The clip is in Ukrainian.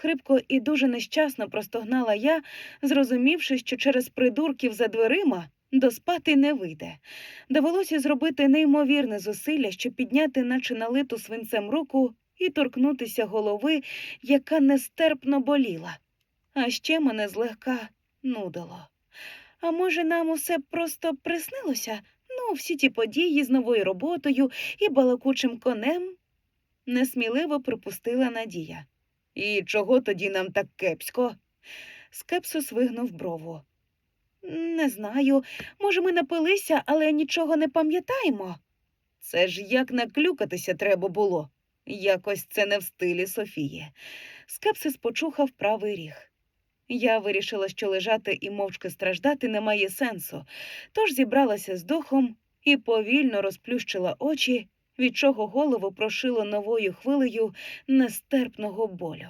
Хрипко і дуже нещасно простогнала я, зрозумівши, що через придурків за дверима доспати не вийде. Довелося зробити неймовірне зусилля, щоб підняти, наче налиту свинцем руку, і торкнутися голови, яка нестерпно боліла. А ще мене злегка нудило. А може, нам усе просто приснилося? Ну, всі ті події з новою роботою і балакучим конем? Несміливо припустила Надія. І чого тоді нам так кепсько? Скепсус вигнув брову. Не знаю. Може, ми напилися, але нічого не пам'ятаємо. Це ж як наклюкатися треба було. Якось це не в стилі Софії. Скепсис почухав правий ріг. Я вирішила, що лежати і мовчки страждати немає сенсу, тож зібралася з духом і повільно розплющила очі, від чого голову прошило новою хвилею нестерпного болю.